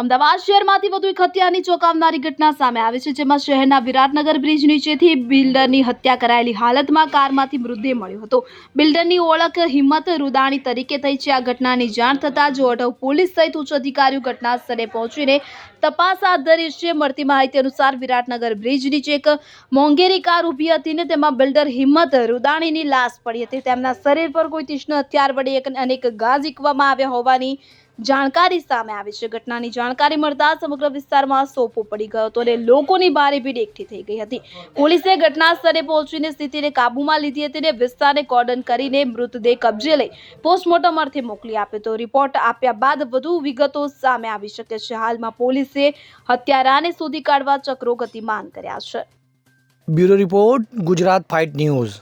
અમદાવાદ શહેરમાંથી વધુ એક હત્યાની ચોંકાવનારી ઘટના સામે આવી છે, જેમાં શહેરના વિરાટનગર બ્રિજ નીચેથી બિલ્ડરની હત્યા કરાયેલી હાલતમાં કારમાંથી મૃતદેહ મળ્યો હતો. બિલ્ડરની ઓળખ હિંમત રૂદાણી તરીકે થઈ છે. આ ઘટનાની જાણ થતાં જોઅઢવ પોલીસ સહિત ઉચ્ચ અધિકારીઓ ઘટના સ્થળે પહોંચીને તપાસ હાથ ધરી છે. મળતી માહિતી અનુસાર વિરાટનગર બ્રિજ નીચે એક મોંઘેરી કાર ઊભી હતી ને તેમાં બિલ્ડર હિંમત રૂદાણીની લાશ પડી હતી. તેમના શરીર પર કોઈ તીક્ષ્ણ હથિયાર વડે અનેક ઘા ઝીકવામાં આવ્યા હોવાની જાણકારી સામે આવી છે. ઘટનાની જાણકારી મળતા સમગ્ર વિસ્તારમાં સોપો પડી ગયો હતો અને લોકોની ભારે ભીડ એકઠી થઈ ગઈ હતી. પોલીસે ઘટના સ્થળે પહોંચીને સ્થિતિને કાબૂમાં લીધી હતી અને વિસ્તારને કોર્ડન કરીને મૃતદેહ કબજે લઈ પોસ્ટમોર્ટમ અર્થે મોકલી આપ્યો તો રિપોર્ટ આપ્યા બાદ વધુ વિગતો સામે આવી શકે છે. હાલમાં પોલીસે હત્યારાને શોધી કાઢવા ચક્રો ગતિમાન કર્યા છે. Bureau report, Gujarat fight news.